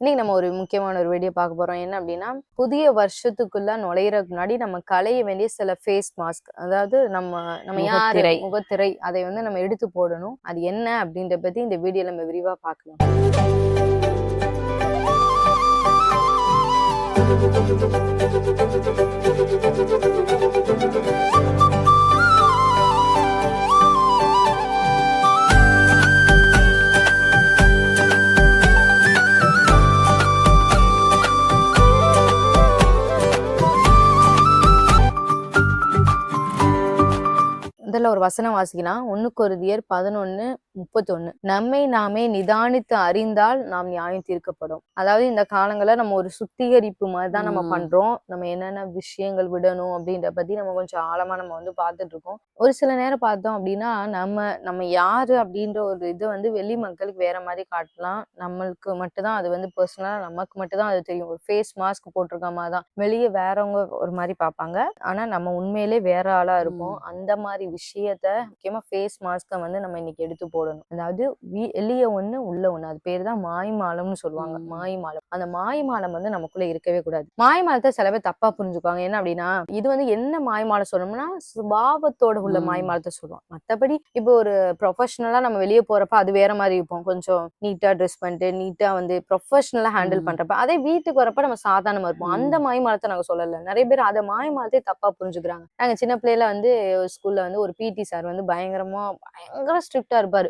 இன்னைக்கு நம்ம ஒரு முக்கியமான ஒரு வீடியோ பார்க்க போறோம். என்ன அப்படின்னா புதிய வருஷத்துக்குள்ள நுழையிறதுக்கு முன்னாடி நம்ம களைய வேண்டிய சில ஃபேஸ் மாஸ்க் அதாவது நம்ம நம்ம யாரு முகத்திரை. அதை வந்து நம்ம எடுத்து போடணும். அது என்ன அப்படின்ற பத்தி இந்த வீடியோல நம்ம விரிவா பார்க்கலாம். முதல்ல ஒரு வசனம் வாசிக்கலாம். ஒன்று கொருதியர் பதினொன்று பதினொன்னு முப்பத்தொன்னு. நம்மை நாமே நிதானித்து அறிந்தால் நாம் நியாயம் தீர்க்கப்படும். அதாவது இந்த காலங்கள்ல நம்ம ஒரு சுத்திகரிப்பு மாதிரி தான் நம்ம. பண்றோம். நம்ம என்னென்ன விஷயங்கள் விடணும் அப்படின்ற பத்தி நம்ம கொஞ்சம் ஆழமா நம்ம வந்து பார்த்துட்டு இருக்கோம். ஒரு சில நேரம் பார்த்தோம் அப்படின்னா நம்ம நம்ம யாரு அப்படின்ற ஒரு இது வந்து வெளி மக்களுக்கு வேற மாதிரி காட்டலாம். நம்மளுக்கு மட்டும்தான் அது வந்து பர்சனலா நமக்கு மட்டும்தான் அது தெரியும். ஒரு ஃபேஸ் மாஸ்க் போட்டிருக்க மாதிரி தான். வெளியே வேறவங்க ஒரு மாதிரி பார்ப்பாங்க. ஆனா நம்ம உண்மையிலே வேற ஆளா இருப்போம். அந்த மாதிரி விஷயத்த முக்கியமா ஃபேஸ் மாஸ்கை வந்து நம்ம இன்னைக்கு எடுத்து போடணும். அதாவது வீ- வெளிய ஒண்ணு உள்ள ஒண்ணு. அது பேர் தான் மாய்மாலம்னு சொல்லுவாங்க. ம். மாய்மாலம். அந்த மாய்மாலம் வந்து நமக்குள்ள இருக்கவே கூடாது. மாய்மாலத்தை சில பேர் தப்பா புரிஞ்சுக்குவாங்க. என்ன அப்படின்னா இது வந்து என்ன மாய்மாலம் சொல்லணும்னா சுபாவத்தோட உள்ள ம். மாய்மாலத்தை சொல்லுவாங்க. மத்தபடி இப்போ ஒரு ப்ரொஃபஷனலா நம்ம வெளியே போறப்ப அது வேற மாதிரி இருப்போம் கொஞ்சம் நீட்டா ட்ரெஸ் பண்ணிட்டு நீட்டா வந்து ப்ரொஃபஷனலா ஹேண்டில். பண்றப்ப அதே வீட்டுக்கு வரப்ப நம்ம சாதாரணமா இருப்போம். அந்த மாய்மாலத்தை நாங்க சொல்லல. நிறைய பேர் அதை மாய்மாலத்தை தப்பா புரிஞ்சுக்கிறாங்க. நாங்க சின்ன பிள்ளையில வந்து ஸ்கூல்ல வந்து ஒரு பிடி சார் வந்து பயங்கரமா பயங்கர ஸ்ட்ரிக்டா இருப்பாரு.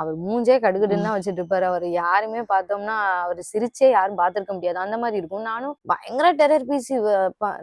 அவர் மூஞ்சே கடுகடுன்னு வச்சுட்டு இருப்பாரு அவர் யாருமே பார்த்தோம்னா அவர் சிரிச்சே யாரும் பார்த்திருக்க முடியாது. அந்த மாதிரி இருக்கும். நானும் பயங்கர டெரர் பீஸ்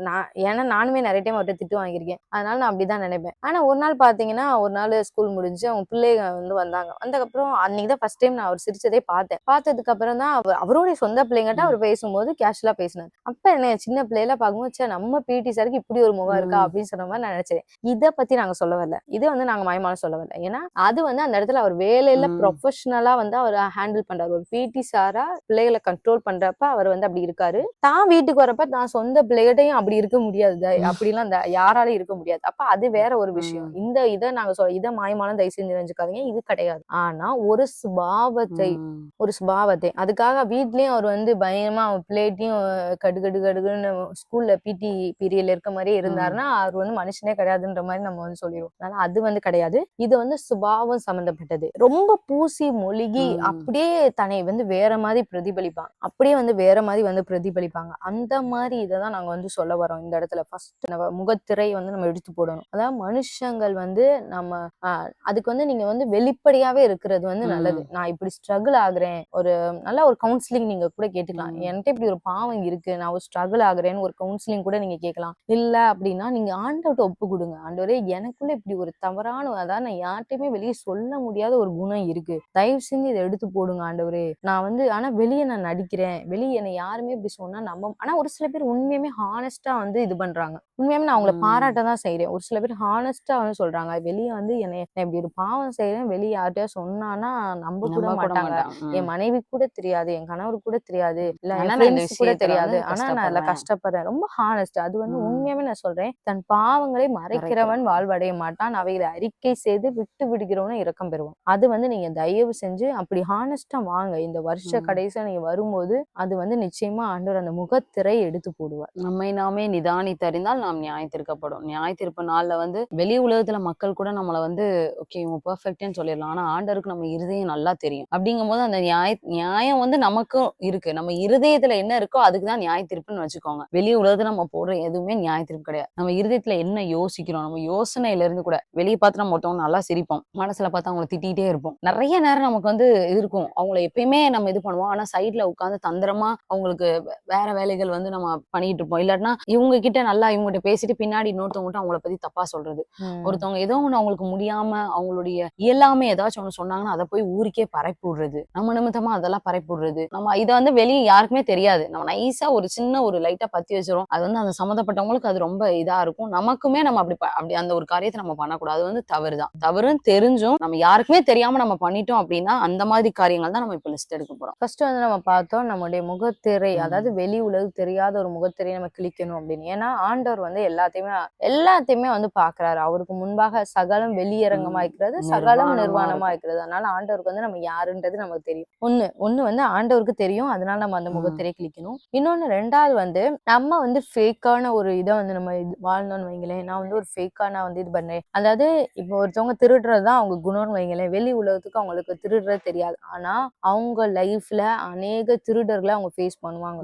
நான் ஏன்னா நானுமே நிறைய டைம் அவர்கிட்ட திட்டு வாங்கியிருக்கேன். அதனால நான் அப்படிதான் நினைப்பேன். ஆனா ஒரு நாள் பாத்தீங்கன்னா ஒரு நாள் ஸ்கூல் முடிஞ்சு அவங்க பிள்ளைங்க வந்து வந்தாங்க. வந்ததுக்கப்புறம் அன்னைக்கு தான் ஃபர்ஸ்ட் டைம் நான் அவர் சிரிச்சதே பார்த்தேன். பார்த்ததுக்கு அப்புறம் தான் அவர் அவருடைய சொந்த பிள்ளைங்கிட்ட அவர் பேசும்போது கேஷுவலா பேசினார். அப்ப என்ன சின்ன பிள்ளையில பார்க்கும்போது ச்சே, நம்ம பிடி சாருக்கு இப்படி ஒரு முகம் இருக்கா. அப்படின்னு சொன்ன மாதிரி நான் நினைச்சேன். இத பத்தி நாங்க சொல்ல வரல. இது வந்து நாங்க மயமான சொல்ல வரல. ஏன்னா அது வந்து அந்த இடத்துல அவர் வேலையில ம். ப்ரொஃபஷனலா வந்து அவர் ஹேண்டில் பண்றாரு. ஒரு பிடி சாரா பிள்ளைகளை கண்ட்ரோல் பண்றப்ப அவர் வந்து அப்படி இருக்காரு. தான் வீட்டுக்கு வரப்ப தான் சொந்த பிள்ளைகிட்டையும் அப்படி இருக்க முடியாது. அப்படிலாம் அந்த யாராலையும் இருக்க முடியாது. அப்ப அது வேற ஒரு விஷயம். இந்த இதை நாங்க சொல்ல இதை மாயமானம் தயவு செஞ்சு நினைச்சுக்காதீங்க. இது கிடையாது. ஆனா ஒரு சுபாவத்தை. ஒரு சுபாவத்தை. அதுக்காக வீட்லயும் அவர் வந்து பயங்கரமா அவன் பிளேட்டையும் கடு கடு கடுன்னு ஸ்கூல்ல பிடி பீரியட்ல இருக்க மாதிரியே இருந்தாருன்னா அவர் வந்து மனுஷனே கிடையாதுன்ற மாதிரி நம்ம வந்து சொல்லிடுவோம் அதனால அது வந்து கிடையாது. இது வந்து சுபாவம் சம்பந்தப்பட்டது. ரொம்ப பூசி மொழிகி. அப்படியே தன்னை வந்து வேற மாதிரி பிரதிபலிப்பாங்க. அப்படியே வந்து வேற மாதிரி வந்து பிரதிபலிப்பாங்க. அந்த மாதிரி இதை தான் நாங்க வந்து சொல்ல வரோம் இந்த இடத்துல. ஃபர்ஸ்ட் நம்ம முகத்திரை வந்து நம்ம எடுத்து போடணும். அதாவது மனுஷங்கள் வந்து நம்ம அதுக்கு வந்து நீங்க வந்து வெளிப்படையாவே இருக்கிறது வந்து நல்லது. நான் இப்படி ஸ்ட்ரகிள் ஆகுறேன். ஒரு நல்ல ஒரு கவுன்சிலிங் நீங்க கூட கேட்டுக்கலாம். என்கிட்ட இப்படி ஒரு பாவம் இருக்கு. நான் ஒரு ஸ்ட்ரகிள் ஆகுறேன்னு ஒரு கவுன்சிலிங் கூட நீங்க கேட்கலாம். இல்ல அப்படின்னா நீங்க ஆண்டவர்கிட்ட ஒப்பு கொடுங்க. ஆண்டவரே எனக்குள்ள இப்படி ஒரு தவறான அதாவது நான் யார்கிட்டயுமே வெளியே சொல்ல முடியாத ஒரு குணம் இருக்கு. தயவு செஞ்சு இதை எடுத்து போடுங்க ஆண்டவரே. நான் வந்து ஆனா வெளியே நான் நடிக்கிறேன். வெளியே என்னை யாருமே இப்படி சொன்னா நம்ப ஆனா ஒரு சில பேர் உண்மையுமே ஹானஸ்டா வந்து இது பண்றாங்க. உண்மையுமே நான் அவங்கள. பாராட்ட தான் செய்றேன். ஒரு சில பேர் ஹானஸ்டா வந்து சொல்றாங்க. வெளியே வந்து என்னை இப்படி ஒரு பாவம் செய்றேன். வெளியே யார்கிட்டயா சொன்னானா நம்ப கூட மாட்டாங்க. என் மனைவி கூட தெரியாது. என் கணவர் கூட தெரியாது. இல்ல கூட தெரியாது. ஆனா நான் அதுல கஷ்டப்படுறேன். ரொம்ப ஹானஸ்ட் அது வந்து. உண்மையாவே நான் சொல்றேன். தன் பாவங்களை மறைக்கிறவன். வாழ்வடைய மாட்டான். அவைகளை அறிக்கை செய்து விட்டு விடுகிறவன இரக்கம் பெறுவான். அது வந்து நீங்க தயவு செஞ்சு அப்படி ஹானஸ்டா வாங்க. இந்த வருஷ. கடைசியா நீங்க வரும்போது அது வந்து நிச்சயமா ஆண்டவர் அந்த முகத்திரை எடுத்து போடுவார். நம்மை நாமே நிதானித்தறிந்தால் நாம் நியாயத்திருக்கப்படும் நியாயத்திருப்பு நாள்ல வந்து வெளி உலகத்துல மக்கள் கூட நம்மள வந்து ஓகே இவங்க பெர்ஃபெக்ட்னு சொல்லிடலாம். ஆனா ஆண்டருக்கு நம்ம இருதயம் நல்லா தெரியும். அப்படிங்கும் போது அந்த நியாய நியாயம் வந்து நமக்கும் இருக்கு. நம்ம இருதயத்துல என்ன இருக்கோ அதுக்கு தான் நியாயத்திருப்புன்னு வச்சுக்கோங்க. வெளி உலகத்துல நம்ம போடுற எதுவுமே நியாயத்திருப்பு கிடையாது. நம்ம இருதயத்துல என்ன யோசிக்கிறோம்? நம்ம யோசனையில இருந்து கூட வெளியே பார்த்து நம்ம ஒருத்தவங்க நல்லா சிரிப்போம். மனசுல பார்த்து அவங்கள திட்டிகிட்டே இருப்போம். நிறைய நேரம் நமக்கு வந்து இது இருக்கும். அவங்கள எப்பயுமே நம்ம இது பண்ணுவோம். ஆனா சைட்ல உட்காந்து தந்திரமா அவங்களுக்கு வேற வேலைகள் வந்து நம்ம பண்ணிட்டு இருப்போம். இல்லாட்டினா இவங்க கிட்ட நல்லா இவங்ககிட்ட பேசிட்டு பின்னாடி இன்னொருத்தவங்ககிட்ட அவங்கள பத்தி தப்பா சொல்றது. ஒருத்தவங்க ஏதோ ஒண்ணு அவங்களுக்கு முடியாம அவங்களுடைய இயலாம ஏதாச்சும் ஒண்ணு சொன்னாங்கன்னா அதை போய் ஊருக்கே பரப்பி விடுறது நம்ம நிமித்தமா அதெல்லாம் பரப்பி விடுறது நம்ம இதை வந்து வெளியே யாருக்குமே தெரியாது. நம்ம நைஸா ஒரு சின்ன ஒரு லைட்டா பத்தி வச்சிரும் அது வந்து அந்த சம்மந்தப்பட்டவங்களுக்கு அது ரொம்ப இதா இருக்கும். நமக்குமே நம்ம அப்படி அப்படி அந்த ஒரு காரியத்தை நம்ம பண்ணக்கூடாது. அது வந்து தவறுதான். தவறுன்னு தெரிஞ்சும் நம்ம யாருக்குமே தெரியாம நம்ம பண்ணிட்டோம் அப்படின்னா அந்த மாதிரி காரியங்கள் தான் நம்ம இப்ப லிஸ்ட் எடுக்க போறோம். ஃபர்ஸ்ட் வந்து நம்ம பார்த்தோம் நம்முடைய முகத்திரை. அதாவது வெளி உலகு தெரியாத ஒரு முகத்திரையை நம்ம கிழிக்கணும் அப்படின்னு. ஏன்னா ஆண்டவர் வந்து எல்லாத்தையுமே எல்லாத்தையுமே வந்து பாக்குறாரு அவருக்கு முன்பாக சகலம் வெளியரங்கமா. இருக்கிறது சகலம் நிர்வாணமா இருக்கிறது. அதனால ஆண்டவருக்கு வந்து நம்ம யாருன்றது நமக்கு தெரியும். ஒண்ணு ஒண்ணு வந்து ஆண்டவருக்கு தெரியும். அதனால நம்ம அந்த ம். முகத்திரையை கிழிக்கணும். இன்னொன்னு ரெண்டாவது வந்து நம்ம வந்து ஃபேக்கான ஒரு இதை வந்து நம்ம இது வாழ்ந்தோம்னு வைங்களேன். நான் வந்து ஒரு ஃபேக்கா நான் வந்து இது பண்ணேன் அதாவது இப்போ ஒருத்தவங்க திருடுறது தான் அவங்க குணம்னு வைங்களேன். வெளி உலகத்துக்கு அவங்களுக்கு திருடுறது தெரியாது. ஆனா அவங்க லைஃப்ல அநேக திருடர்களை அவங்க ஃபேஸ் பண்ணுவாங்க.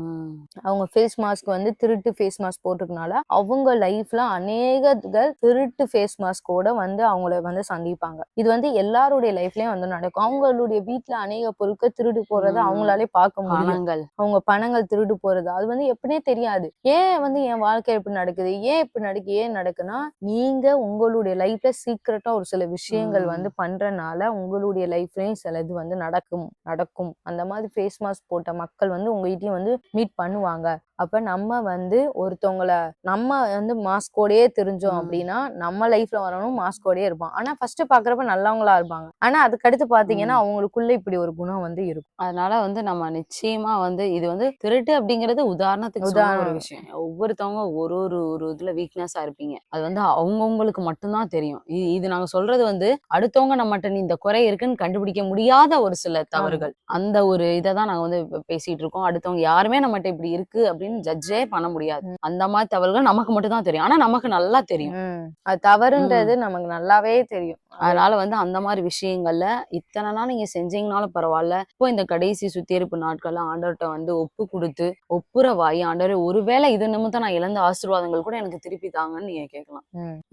அவங்க ஃபேஸ் மாஸ்க் வந்து திருட்டு ஃபேஸ் மாஸ்க் போட்டிருக்கனால அவங்க லைஃப்ல அநேகர்கள் திருட்டு ஃபேஸ் மாஸ்கோட வந்து அவங்கள வந்து சந்திப்பாங்க. இது வந்து எல்லாருடைய லைஃப்லயும் வந்து நடக்கும். அவங்களுடைய வீட்ல அநேக பொருட்கள் திருடு போறத. அவங்களாலே பார்க்க முடியும். அவங்க பணங்கள் திருடு போறது அது வந்து எப்படியே தெரியாது. ஏன் வந்து என் வாழ்க்கை இப்படி நடக்குது? ஏன் இப்படி நடக்கு ஏன் நடக்குன்னா நீங்க உங்களுடைய லைஃப்ல சீக்கிரட்டா ஒரு சில விஷயங்கள். வந்து பண்றனால உங்களுடைய லைஃப்லயும் சில இது வந்து நடக்கும் நடக்கும். அந்த மாதிரி ஃபேஸ் மாஸ்க் போட்ட மக்கள் வந்து உங்ககிட்டயும் வந்து மீட் பண்ணுவாங்க. அப்ப நம்ம வந்து ஒருத்தவங்கள நம்ம வந்து மாஸ்கோடயே தெரிஞ்சோம். அப்படின்னா நம்ம லைஃப்ல வரணும் மாஸ்கோடயே இருப்போம் ஆனா ஃபர்ஸ்ட் பாக்குறப்ப நல்லவங்களா இருப்பாங்க. ஆனா அதுக்கடுத்து பாத்தீங்கன்னா ம். அவங்களுக்குள்ள இப்படி ஒரு குணம் வந்து இருக்கும். அதனால வந்து நம்ம நிச்சயமா வந்து இது வந்து திருட்டு அப்படிங்கிறது உதாரணத்துக்கு ஒரு உதாரணம். விஷயம். ஒவ்வொருத்தவங்க ஒரு ஒரு ஒரு இதுல வீக்னஸா இருப்பீங்க. அது வந்து அவங்கவுங்களுக்கு மட்டும்தான் தெரியும். இது இது நாங்க சொல்றது வந்து அடுத்தவங்க நம்மகிட்ட நீ இந்த குறை இருக்குன்னு கண்டுபிடிக்க முடியாத ஒரு சில தவறுகள். அந்த ஒரு இதை தான் நாங்க வந்து பேசிட்டு இருக்கோம். அடுத்தவங்க யாருமே நம்மகிட்ட இப்படி இருக்கு அப்படின்னு ஜட்ஜே பண்ண முடியாது. அந்த மாதிரி தவறுகள் நமக்கு மட்டும் தான் தெரியும். ஆனா நமக்கு நல்லா தெரியும். அது தவறுன்றது நமக்கு நல்லாவே தெரியும். அதனால வந்து அந்த மாதிரி விஷயங்கள்ல இத்தனை நாள் நீங்க செஞ்சீங்கனாலும் பரவாயில்ல. இப்போ இந்த கடைசி சுத்திகரிப்பு நாட்கள்ல ஆண்டவர்கிட்ட வந்து ஒப்பு கொடுத்து ஒப்புரவாயி ஆண்டவரே ஒருவேளை இது நிமித்தம் நான் இழந்த ஆசீர்வாதங்கள் கூட எனக்கு திருப்பி தாங்கன்னு நீங்க கேட்கலாம்.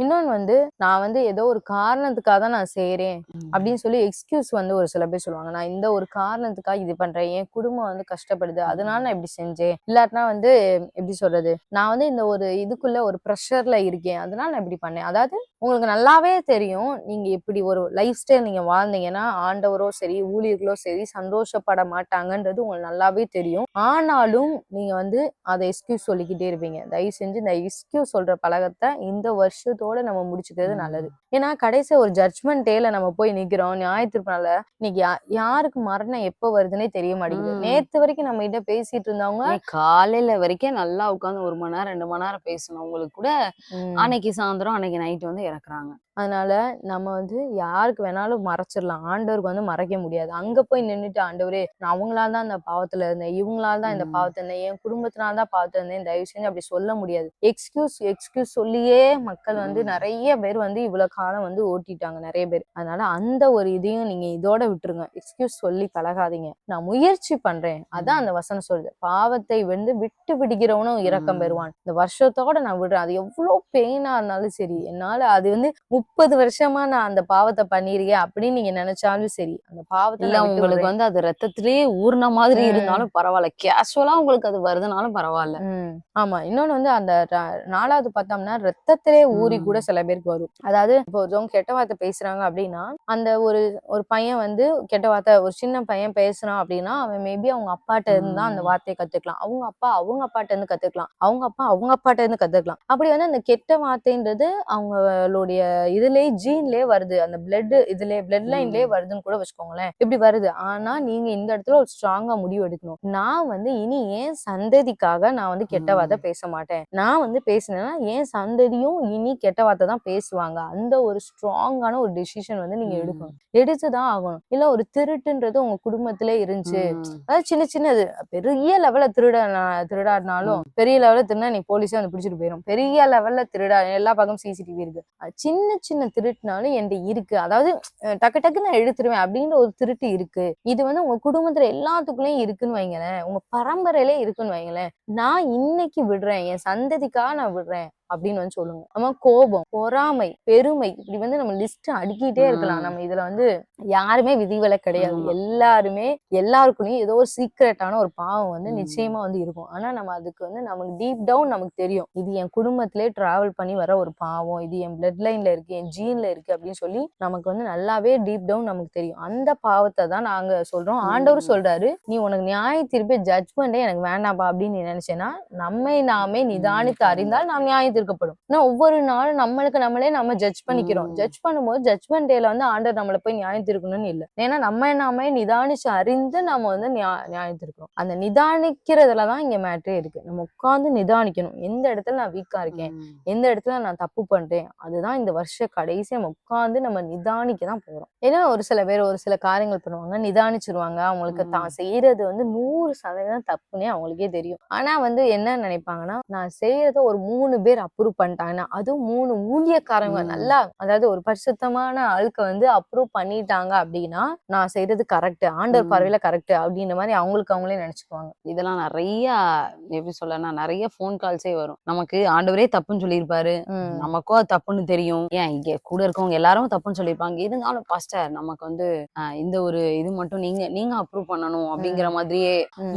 இன்னொன்னு வந்து நான் வந்து ஏதோ ஒரு காரணத்துக்காக தான் நான் செய்றேன் அப்படின்னு சொல்லி எக்ஸ்கியூஸ் வந்து ஒரு சில பேர் சொல்லுவாங்க நான் இந்த ஒரு காரணத்துக்காக இது பண்றேன் என் குடும்பம் வந்து கஷ்டப்படுது அதனால நான் இப்படி செஞ்சேன். இல்லாட்டினா வந்து எப்படி சொல்றது நான் வந்து இந்த ஒரு இதுக்குள்ள ஒரு ப்ரெஷர்ல இருக்கேன் அதனால நான் இப்படி பண்ணேன். அதாவது உங்களுக்கு நல்லாவே தெரியும் நீங்க இப்படி ஒரு லைஃப் ஸ்டைல் நீங்க வாழ்ந்தீங்கன்னா ஆண்டவரோ சரி ஊழியர்களோ சரி சந்தோஷப்பட மாட்டாங்கன்றது உங்களுக்கு நல்லாவே தெரியும். ஆனாலும் நீங்க வந்து அதை எக்ஸ்கியூஸ் சொல்லிக்கிட்டே இருப்பீங்க. தயவு செஞ்சு இந்த எக்ஸ்கியூஸ் சொல்ற பழக்கத்தை இந்த வருஷத்தோட நம்ம முடிச்சுக்கிறது நல்லது. ஏன்னா கடைசி ஒரு ஜட்மெண்ட் டேல நம்ம போய் நிக்கிறோம் ஞாயிற்றுனால இன்னைக்கு யா- யாருக்கு மரணம் எப்ப வருதுன்னே தெரிய மாட்டேங்குது. நேத்து வரைக்கும் நம்ம கிட்ட பேசிட்டு இருந்தவங்க காலையில வரைக்கும் நல்லா உட்காந்து ஒரு மணி நேரம் ரெண்டு மணி நேரம் பேசணுவங்களுக்கு கூட ம், அன்னைக்கு சாயந்தரம் அன்னைக்கு நைட் வந்து இறக்குறாங்க. அதனால நம்ம வந்து யாருக்கு வேணாலும் மறைச்சிடலாம். ஆண்டவருக்கு வந்து மறைக்க முடியாது. அங்க போய் நின்னுட்டு ஆண்டவரே நான் அவங்களால தான் இந்த பாவத்துல இருந்தேன். இவங்களால தான் இந்த ம். பாவத்துல இருந்தேன். என் குடும்பத்தினால தான் பாவத்துல இருந்தேன். தயவு செஞ்சு அப்படி சொல்ல முடியாது. எக்ஸ்கியூஸ் எக்ஸ்கியூஸ் சொல்லியே மக்கள் வந்து. நிறைய பேர் வந்து இவ்வளவு காலம் வந்து ஓட்டிட்டாங்க நிறைய பேர். அதனால அந்த ஒரு இதையும் நீங்க இதோட விட்டுருங்க. எக்ஸ்கியூஸ் சொல்லி பழகாதீங்க. நான் முயற்சி பண்றேன். அதான். அந்த வசனம் சொல்லுது. பாவத்தை வந்து விட்டு பிடிக்கிறவனும் இரக்கம் ம். பெறுவான். இந்த வருஷத்தோட நான் விடுறேன். அது எவ்வளவு பெயினா இருந்தாலும் சரி என்னால அது வந்து முப்பது வருஷமா நான் அந்த பாவத்தை பண்ணிருக்கேன் அப்படின்னு நீங்க நினைச்சாலும் சரி அந்த பாவத்தை இல்ல நான் விட்டு உங்களுக்கு. வந்து அது ரத்தத்திலேயே ஊர்ன மாதிரி. இருந்தாலும் பரவாயில்ல கேஷுவலா உங்களுக்கு அது வருதுனாலும் பரவாயில்ல. ஆமா இன்னொன்னு வந்து அந்த நாலாவது பார்த்தோம்னா ரத்தத்திலே ஊறி. கூட சில பேருக்கு வரும் அதாவது இப்போ ஒருத்தவங்க கெட்ட வார்த்தை பேசுறாங்க அப்படின்னா அந்த ஒரு ஒரு பையன் வந்து கெட்ட வார்த்தை ஒரு சின்ன பையன் பேசுறான் அப்படின்னா அவன் மேபி அவங்க அப்பாட்ட இருந்து தான் அந்த. வார்த்தையை கத்துக்கலாம் அவங்க அப்பா அவங்க அப்பாட்ட இருந்து கத்துக்கலாம் அவங்க அப்பா அவங்க அப்பாட்ட இருந்து கத்துக்கலாம் அப்படி வந்து அந்த கெட்ட வார்த்தைன்றது அவங்களுடைய இதுலயே ஜீன்லயே வருது. அந்த பிளட் இதுலயே பிளட் லைன்லயே. வருதுன்னு கூட வச்சுக்கோங்களேன். இப்படி வருது. ஆனா நீங்க இந்த இடத்துல ஒரு ஸ்ட்ராங்கா முடிவு எடுக்கணும். நான் வந்து இனி ஏன் சந்ததிக்காக நான் வந்து கெட்ட வார்த்தை. பேச மாட்டேன்? நான் வந்து பேசினேன்னா என் சந்ததியும் இனி கெட்ட வார்த்தை தான் பேசுவாங்க? அந்த ஒரு ஸ்ட்ராங்கான ஒரு டெசிஷன் வந்து நீங்க. எடுக்கணும். எடுத்துதான் ஆகணும். இல்ல ஒரு திருட்டுன்றது உங்க குடும்பத்திலே இருந்துச்சு. அதாவது சின்ன சின்னது. பெரிய லெவல்ல திருட திருடாடினாலும். பெரிய லெவல்ல திருடா நீ போலீஸே வந்து பிடிச்சிட்டு போயிடும் பெரிய லெவல்ல திருடா எல்லா பக்கம் சிசிடிவி இருக்கு. சின்ன சின்ன திருட்டுனாலும் என்கிட்ட இருக்கு. அதாவது டக்கு டக்கு நான் எடுத்துருவேன் அப்படின்ற ஒரு திருட்டு இருக்கு. இது வந்து உங்க குடும்பத்துல எல்லாத்துக்குள்ளயும் இருக்குன்னு வைங்களேன். உங்க பரம்பரையிலே இருக்குன்னு வைங்களேன். நான் இன்னைக்கு விடுறேன். என் சந்ததிக்காக நான் விடுறேன். அப்படின்னு வந்து சொல்லுங்க நம்ம கோபம் பொறாமை பெருமை இப்படி வந்து நம்ம லிஸ்ட் அடுக்கிட்டே இருக்கலாம். நம்ம இதுல வந்து யாருமே விதிவிலக்கு கிடையாது. எல்லாருமே எல்லாருக்குள்ளயும் ஏதோ ஒரு சீக்ரெட்டான ஒரு பாவம் வந்து. நிச்சயமா வந்து இருக்கும் ஆனா நம்ம அதுக்கு வந்து நமக்கு டீப் டவுன் நமக்கு தெரியும் இது என் குடும்பத்திலே டிராவல் பண்ணி வர ஒரு பாவம் இது என் பிளட் லைன்ல இருக்கு என் ஜீன்ல இருக்கு அப்படின்னு சொல்லி நமக்கு வந்து நல்லாவே டீப் டவுன் நமக்கு தெரியும் அந்த பாவத்தை தான் நாங்க சொல்றோம் ஆண்டவர். சொல்றாரு நீ உனக்கு நியாய தீர்ப்பு ஜட்மெண்டே எனக்கு வேண்டாம்ப்பா அப்படின்னு நினைச்சேன்னா நம்மை நாமே நிதானித்து அறிந்தால் நாம் நியாய தீர்க்கப்படும் ஏன்னா ஒவ்வொரு நாளும் நம்மளுக்கு நம்மளே நம்ம ஜட்ஜ் பண்ணிக்கிறோம். ஜட்ஜ் பண்ணும்போது ஜட்ஜ்மெண்ட் டேல வந்து ஆண்டர் நம்மளை போய் நியாயம் தீர்க்கணும்னு இல்லை. ஏன்னா நம்ம நாமே நிதானிச்சு அறிந்து நம்ம வந்து நியா- நியாயம் தீர்க்கிறோம். அந்த நிதானிக்கிறதுல தான் இங்க மேட்டரே இருக்கு. நம்ம உட்கார்ந்து நிதானிக்கணும். எந்த இடத்துல நான் வீக்கா இருக்கேன். எந்த இடத்துல நான் தப்பு பண்றேன்? அதுதான் இந்த வருஷ கடைசி நம்ம உட்கார்ந்து நம்ம நிதானிக்க தான் போறோம். ஏன்னா ஒரு சில பேர் ஒரு சில காரியங்கள் பண்ணுவாங்க. நிதானிச்சிருவாங்க. அவங்களுக்கு. தான் செய்யறது வந்து நூறு சதவீதம் தப்புன்னே அவங்களுக்கே தெரியும். ஆனா வந்து என்ன நினைப்பாங்கன்னா நான் செய்யறத ஒரு மூணு பேர் அப்ரூவ் பண்ணிட்டாங்கன்னா அதுவும் மூணு ஊழியக்காரங்க. நல்லா அதாவது ஒரு பரிசுத்தமான ஆளுக்கு வந்து அப்ரூவ் பண்ணிட்டாங்க அப்படின்னா நான் செய்யறது கரெக்ட் ஆண்டவர். பார்வையில கரெக்ட் அப்படின்ற மாதிரி அவங்களுக்கு அவங்களே நினைச்சுக்குவாங்க இதெல்லாம் நிறைய எப்படி சொல்லனா நிறைய ஃபோன் கால்ஸே வரும் நமக்கு ஆண்டவரே தப்புன்னு சொல்லியிருப்பாரு. நமக்கும் அது தப்புன்னு தெரியும் ஏன் இங்க கூட இருக்கவங்க எல்லாரும் தப்புன்னு சொல்லியிருப்பாங்க இருந்தாலும் பாஸ்டர் நமக்கு வந்து இந்த ஒரு இது மட்டும் நீங்க நீங்க அப்ரூவ் பண்ணணும் அப்படிங்கிற மாதிரியே.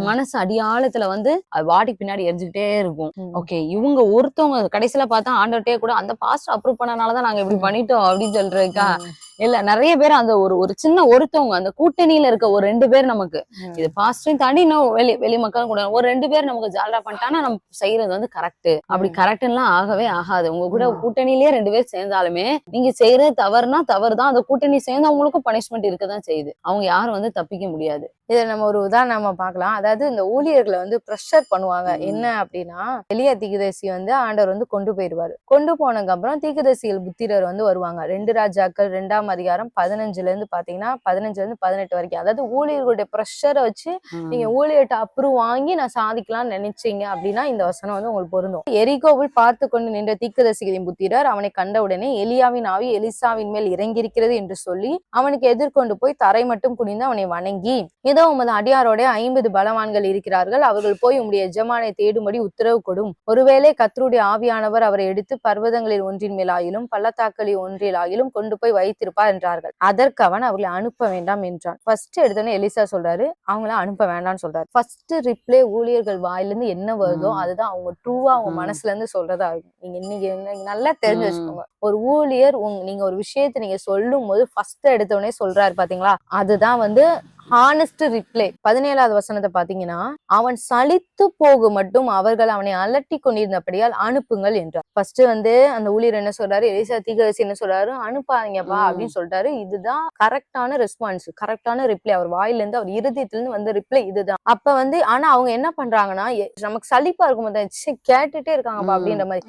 மனசு அடியாழத்துல வந்து வாடிக்கு பின்னாடி எரிஞ்சுக்கிட்டே இருக்கும். ஓகே இவங்க ஒருத்தவங்க கடைசியில பார்த்தா ஆண்டர்ட்டே கூட அந்த பாஸ்டர் அப்ரூவ் பண்ணனாலதான் நாங்க இப்படி. பண்ணிட்டோம் அப்படின்னு சொல்றதுக்கா ம். இல்ல நிறைய பேர் அந்த ஒரு ஒரு சின்ன ஒருத்தவங்க அந்த கூட்டணியில இருக்க ஒரு ரெண்டு பேர் நமக்கு. இது பாஸ்டரையும் தாண்டி இன்னும் வெளி வெளி மக்களும் கூட. ஒரு ரெண்டு பேர் நமக்கு ஜாலரா பண்ணிட்டானா நம்ம செய்யறது வந்து கரெக்ட் அப்படி. கரெக்ட்லாம் ஆகவே ஆகாது. உங்க கூட. கூட்டணியிலேயே ரெண்டு பேர் சேர்ந்தாலுமே நீங்க செய்யறது தவறுனா தவறு தான். அந்த கூட்டணி சேர்ந்தவங்களுக்கும் பனிஷ்மெண்ட் இருக்கதான் செய்யுது. அவங்க யாரும் வந்து தப்பிக்க முடியாது. இதை நம்ம ஒரு உதாரணமா பார்க்கலாம். அதாவது இந்த ஊழியர்களை வந்து ப்ரெஷர் பண்ணுவாங்க. என்ன அப்படின்னா எளிய தீக்குதரிசி வந்து ஆண்டவர் வந்து கொண்டு போயிருவாரு கொண்டு போனதுக்கு அப்புறம் தீக்குதரிசிகள் புத்திரர் வந்து வருவாங்க. ரெண்டு ராஜாக்கள் ரெண்டாம் அதிகாரம் பதினஞ்சுல இருந்து பாத்தீங்கன்னா பதினஞ்சுல இருந்து பதினெட்டு வரைக்கும். அதாவது ஊழியர்களுடைய ப்ரெஷரை வச்சு நீங்க ஊழியர்கிட்ட அப்ரூவ் வாங்கி நான் சாதிக்கலாம்னு நினைச்சீங்க அப்படின்னா இந்த வசனம் வந்து உங்களுக்கு பொருந்தும். எரிகோவில் பார்த்து கொண்டு நின்ற தீக்குதரிசிகளின் புத்திரர் அவனை கண்டவுடனே எலியாவின் ஆவி எலிசாவின் மேல் இறங்கியிருக்கிறது என்று சொல்லி அவனுக்கு எதிர்கொண்டு போய் தரை மட்டும் குனிந்து அவனை வணங்கி இதோ உமது அடியாரோட ஐம்பது பலவான்கள் இருக்கிறார்கள் அவர்கள் போய் உம்முடைய எஜமானை தேடும்படி உத்தரவு கொடும். ஒருவேளை கத்தருடைய ஆவியானவர் அவரை எடுத்து பர்வதங்களில் ஒன்றின் மேலாயிலும் பள்ளத்தாக்களில் ஒன்றிலாயிலும் கொண்டு போய் வைத்திருப்பார் என்றார்கள் அதற்கு அவன் அவர்களை அனுப்ப வேண்டாம் என்றான் ஃபர்ஸ்ட் எடுத்தோன்னே எலிசா சொல்றாரு அவங்கள அனுப்ப வேண்டாம்னு சொல்றாரு ஃபர்ஸ்ட் ரிப்ளே ஊழியர்கள் வாயிலிருந்து என்ன வருதோ. அதுதான் அவங்க ட்ரூவா அவங்க. மனசுல இருந்து சொல்றதா இருக்கும் நீங்க இன்னைக்கு நல்லா தெரிஞ்சு. வச்சுக்கோங்க ஒரு ஊழியர் உங்க நீங்க ஒரு விஷயத்தை நீங்க சொல்லும் போது ஃபர்ஸ்ட் எடுத்தோடனே சொல்றாரு பாத்தீங்களா அதுதான் வந்து ஹானஸ்ட் ரிப்ளே பதினேழாவது வசனத்தை பாத்தீங்கன்னா அவன் சலித்து போக மட்டும் அவர்கள் அவனை அலட்டி கொண்டிருந்தபடியால் அனுப்புங்கள் என்றார். ஃபர்ஸ்ட் வந்து அந்த ஊழியர் என்ன சொல்றாரு? எலிசா தீகரசி என்ன சொல்றாரு? அனுப்பாதீங்கப்பா. அப்படின்னு சொல்லிட்டாரு இதுதான் கரெக்டான ரெஸ்பான்ஸ் கரெக்டான ரிப்ளை அவர் வாயிலிருந்து அவர் இருதயத்துல இருந்து வந்த ரிப்ளை இதுதான். அப்ப வந்து ஆனா அவங்க என்ன பண்றாங்கன்னா நமக்கு சலிப்பா இருக்கும் போது கேட்டுட்டே இருக்காங்கப்பா. அப்படின்ற மாதிரி.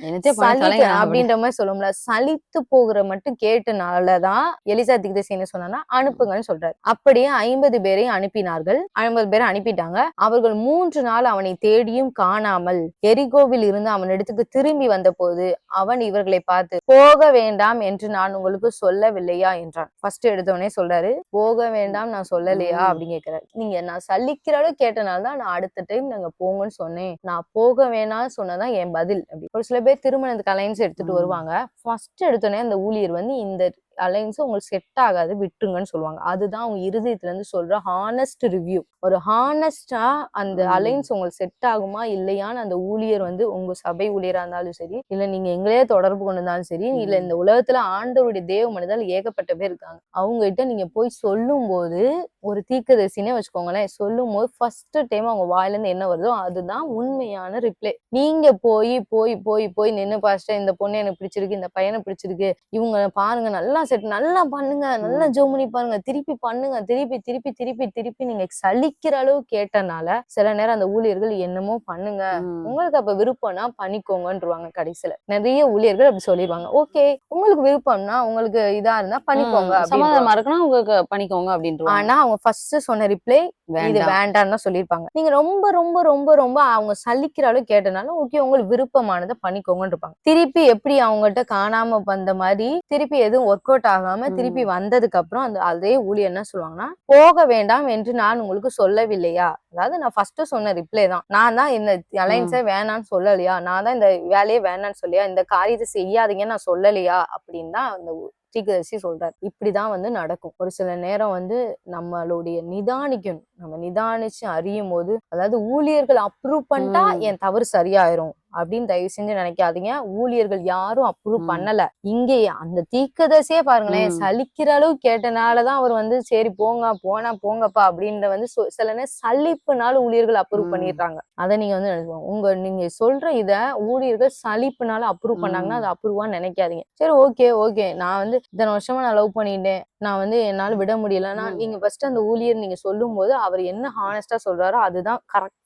அப்படின்ற மாதிரி சொல்லும்ல சலித்து போகிற மட்டும் கேட்டனாலதான் எலிசா திக்தேசி என்ன சொன்னா அனுப்புங்கன்னு சொல்றாரு. அப்படியே ஐம்பது பேரையும் அனுப்பினார்கள். ஐம்பது பேரை அனுப்பிட்டாங்க. அவர்கள் மூன்று நாள் அவனை தேடியும் காணாமல் எரிகோவில் இருந்து அவன் இடத்துக்கு திரும்பி வந்தபோது அவன் இவர்களை பார்த்து போக வேண்டாம் என்று நான் உங்களுக்கு சொல்லவில்லையா? என்றான். ஃபர்ஸ்ட் எடுத்தவனே சொல்றாரு போக வேண்டாம் நான் சொல்லலையா. அப்படின்னு கேக்குறாரு. நீங்க நான் சலிக்கிற அளவு கேட்டனால தான் நான் அடுத்த டைம் நாங்க போங்கன்னு சொன்னேன். நான் போக வேணாம்னு சொன்னதான் என் பதில்? அப்படி. ஒரு சில பேர் திருமணத்துக்கு அலைன்ஸ் எடுத்துட்டு. வருவாங்க. ஃபர்ஸ்ட் எடுத்தோடனே அந்த ஊழியர் வந்து இந்த அலைன்ஸ் உங்களுக்கு செட் ஆகாது விட்டுருங்கன்னு சொல்லுவாங்க அதுதான் அவங்க இருதயத்துல இருந்து சொல்ற ஹானஸ்ட் ரிவ்யூ ஒரு ஹானஸ்டா அந்த. அலைன்ஸ் உங்களுக்கு செட் ஆகுமா இல்லையான்னு அந்த ஊழியர் வந்து உங்க சபை ஊழியரா இருந்தாலும் சரி இல்ல நீங்க எங்களையே தொடர்பு கொண்டு இருந்தாலும் சரி இல்ல. இந்த உலகத்துல ஆண்டவருடைய தேவ மனிதர்கள் ஏகப்பட்ட பேர் இருக்காங்க அவங்க கிட்ட நீங்க போய் சொல்லும் போது ஒரு தீர்க்கதரிசினே வச்சுக்கோங்களேன் சொல்லும் போது ஃபர்ஸ்ட் டைம் அவங்க வாயில இருந்து என்ன வருதோ அதுதான் உண்மையான ரிப்ளை நீங்க போய் போய் போய் போய் நின்னு பாஸ்டர் இந்த பொண்ணு எனக்கு பிடிச்சிருக்கு இந்த பையனை பிடிச்சிருக்கு இவங்க பாருங்க நல்லா செட் நல்லா பண்ணுங்க நல்லா. ஜோம் பண்ணி பாருங்க. திருப்பி பண்ணுங்க திருப்பி திருப்பி திருப்பி திருப்பி நீங்க சலிக்கிற அளவு கேட்டனால சில நேரம் அந்த ஊழியர்கள் என்னமோ பண்ணுங்க. உங்களுக்கு அப்ப விருப்பம்னா பண்ணிக்கோங்கன்றுவாங்க கடைசியில. நிறைய ஊழியர்கள் அப்படி சொல்லிடுவாங்க ஓகே உங்களுக்கு விருப்பம்னா உங்களுக்கு இதா இருந்தா பண்ணிக்கோங்க. சமாதானமா இருக்குன்னா உங்களுக்கு பண்ணிக்கோங்க அப்படின்ட்டு ஆனா அவங்க ஃபர்ஸ்ட் சொன்ன ரிப்ளை இது வேண்டாம். வேண்டாம்னு தான் சொல்லியிருப்பாங்க. நீங்க ரொம்ப ரொம்ப ரொம்ப ரொம்ப அவங்க சலிக்கிற அளவு கேட்டனால ஓகே உங்களுக்கு விருப்பமானதை பண்ணிக்கோங்கன்னு இருப்பாங்க திருப்பி எப்படி அவங்ககிட்ட காணாம வந்த மாதிரி திருப்பி எதுவும் ஒர்க் அவுட் ஆகாம. திருப்பி வந்ததுக்கு அப்புறம் அந்த அதே ஊழியர் என்ன சொல்லுவாங்கன்னா போக வேண்டாம் என்று நான் உங்களுக்கு சொல்லவில்லையா? அதாவது நான் ஃபர்ஸ்ட் சொன்ன ரிப்ளை தான். நான் தான் இந்த அலைன்ஸே வேணாம்னு சொல்லலையா? நான் தான் இந்த வேலையே வேணாம்னு சொல்லியா இந்த காரியத்தை செய்யாதீங்கன்னு நான் சொல்லலையா? அப்படின்னு தான் அந்த தீர்க்கதரிசி சொல்றாரு. இப்படிதான் வந்து நடக்கும். ஒரு சில நேரம் வந்து நம்மளுடைய நிதானிக்கணும். நம்ம நிதானிச்சு அறியும் போது அதாவது ஊழியர்கள் அப்ரூவ் பண்ணிட்டா. என் தவறு சரியாயிரும் அப்படின்னு தயவு செஞ்சு நினைக்காதீங்க ஊழியர்கள் யாரும் அப்ரூவ். பண்ணல இங்கே அந்த தீக்கதரிசியே பாருங்களேன். சலிக்கிற அளவு கேட்டனாலதான் அவர் வந்து சரி போங்க போனா போங்கப்பா அப்படின்ற வந்து சில நேரம் சலிப்புனால ஊழியர்கள் அப்ரூவ். பண்ணிடுறாங்க அதை நீங்க வந்து உங்க நீங்க சொல்ற இத ஊழியர்கள் சலிப்புனால அப்ரூவ் பண்ணாங்கன்னா. அது அப்ரூவா நினைக்காதீங்க சரி ஓகே ஓகே நான் வந்து இத்தனை வருஷமா நான் லவ் பண்ணிட்டேன் நான் வந்து என்னால விட முடியலன்னா. நீங்க ஃபர்ஸ்ட் அந்த ஊழியர் நீங்க சொல்லும் போது அவர் என்ன ஹானஸ்டா சொல்றாரோ அதுதான் கரெக்டான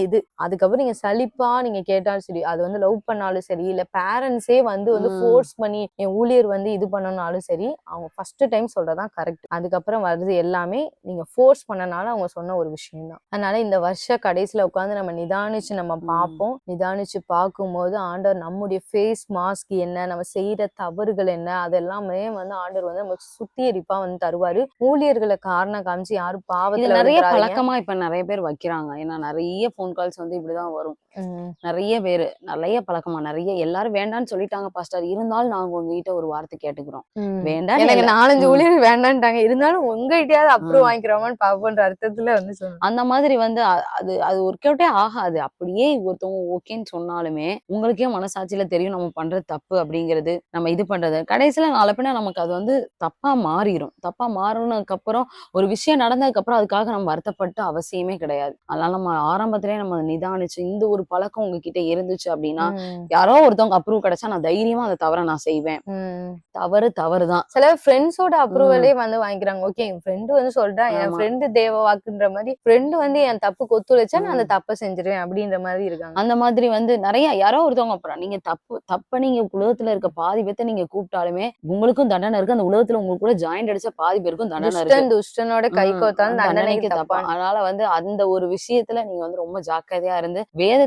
இது அதுக்கப்புறம் நீங்க சலிப்பா நீங்க கேட்டாலும் சரி அது வந்து லவ் பண்ணாலும் சரி இல்ல பேரண்ட்ஸே வந்து வந்து. ஃபோர்ஸ் பண்ணி என் ஊழியர் வந்து இது பண்ணனாலும் சரி அவங்க ஃபர்ஸ்ட் டைம் சொல்றதான் கரெக்ட் அதுக்கப்புறம் வருது எல்லாமே நீங்க ஃபோர்ஸ் பண்ணனால அவங்க சொன்ன ஒரு விஷயம் தான் அதனால இந்த வருஷ கடைசியில உட்காந்து நம்ம நிதானிச்சு நம்ம. பார்ப்போம் நிதானிச்சு பார்க்கும்போது ஆண்டவர் நம்முடைய ஃபேஸ் மாஸ்க் என்ன நம்ம செய்யற தவறுகள் என்ன அதெல்லாமே வந்து ஆண்டவர் வந்து நமக்கு சுத்திகரிப்பா வந்து தருவாரு ஊழியர்களை காரணம் காமிச்சு யாரும் பாவத்துல. பழக்கமா இப்ப நிறைய பேர் வைக்கிறாங்க ஏன்னா நிறைய ஃபோன் கால்ஸ் வந்து இப்படிதான் வரும். நிறைய பேரு நிறைய பழக்கமா நிறைய எல்லாரும் வேண்டாம்னு சொல்லிட்டாங்க பாஸ்டர். இருந்தாலும் நாங்க உங்ககிட்ட ஒரு வார்த்தை கேட்டுக்கிறோம். வேண்டாம் எனக்கு நாலஞ்சு. ஊழியர் வேண்டான்ட்டாங்க. இருந்தாலும் உங்ககிட்டயாவது அப்ரூவ் ம். வாங்கிக்கிறோமான்னு பாப்போன்ற அர்த்தத்துல வந்து அந்த மாதிரி வந்து அது அது ஒர்க் அவுட்டே ஆகாது. அப்படியே ஒருத்தவங்க ஓகேன்னு சொன்னாலுமே உங்களுக்கே மனசாட்சியில தெரியும் நம்ம பண்றது தப்பு அப்படிங்கிறது நம்ம இது பண்றது. கடைசியில நாளை பின்ன நமக்கு அது வந்து தப்பா மாறிடும் தப்பா மாறினதுக்கு அப்புறம் ஒரு விஷயம் நடந்ததுக்கு அப்புறம் அதுக்காக நம்ம வருத்தப்பட்டு அவசியமே கிடையாது. அதனால நம்ம ஆரம்பத்திலே நம்ம நிதானிச்சு இந்த ஒரு பழக்கம் உங்ககிட்ட இருந்துச்சு அப்படின்னா. யாரோ ஒருத்தவங்க அப்ரூவ் கிடைச்சா நான் தைரியமா அந்த தவறை நான் செய்வேன். தவறு தவறு தான் சில ஃப்ரெண்ட்ஸோட அப்ரூவலே வந்து வாங்கிக்கிறாங்க. ஓகே என் ஃப்ரெண்டு வந்து சொல்றா என். ஃப்ரெண்டு தேவ வாக்குன்ற மாதிரி ஃப்ரெண்டு வந்து என் தப்பு கொத்துழைச்சா நான் அந்த. தப்பை செஞ்சிருவேன் அப்படின்ற மாதிரி இருக்காங்க. அந்த மாதிரி வந்து நிறைய யாரோ ஒருத்தவங்க அப்புறம் நீங்க தப்பு தப்ப நீங்க உலகத்துல இருக்க பாதி பேத்த நீங்க கூப்பிட்டாலுமே உங்களுக்கும் தண்டனை இருக்கு. அந்த உலகத்துல உங்களுக்கு கூட ஜாயிண்ட் அடிச்ச பாதி பேருக்கும் தண்டனை இருக்கு. துஷ்டன் துஷ்டனோட கை கோத்தாலும் தண்டனைக்கு தப்பா. அதனால வந்து அந்த ஒரு விஷயத்துல நீங்க வந்து ரொம்ப ஜாக்கிரதையா இருந்து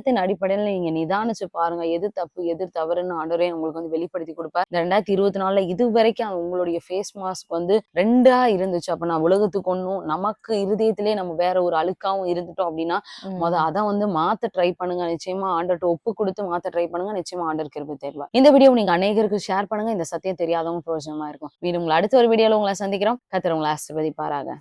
வேதத்தின் அடிப்படையில நீங்க நிதானிச்சு பாருங்க. எது தப்பு எது தவறுன்னு ஆண்டவரே உங்களுக்கு வந்து வெளிப்படுத்தி கொடுப்பார். இந்த ரெண்டாயிரத்தி இருபத்தி நாலுல இது வரைக்கும் உங்களுடைய ஃபேஸ் மாஸ்க் வந்து ரெண்டா இருந்துச்சு. அப்ப நான் உலகத்துக்கு ஒண்ணும் நமக்கு இருதயத்திலே நம்ம வேற ஒரு அழுக்காவும் இருந்துட்டோம் அப்படின்னா முத அதை வந்து மாத்த ட்ரை பண்ணுங்க. நிச்சயமா ஆண்டர்ட்ட ஒப்பு கொடுத்து மாத்த ட்ரை பண்ணுங்க. நிச்சயமா ஆண்டர் கிருபை தேர்வா இந்த வீடியோ நீங்க அநேகருக்கு ஷேர் பண்ணுங்க. இந்த சத்தியம் தெரியாதவங்க பிரயோஜனமா இருக்கும். மீண்டும் உங்களை அடுத்த ஒரு வீடியோல உங்களை சந்திக்கிறோம். கத்திர உங்களை ஆசிர்வதிப்பாராக.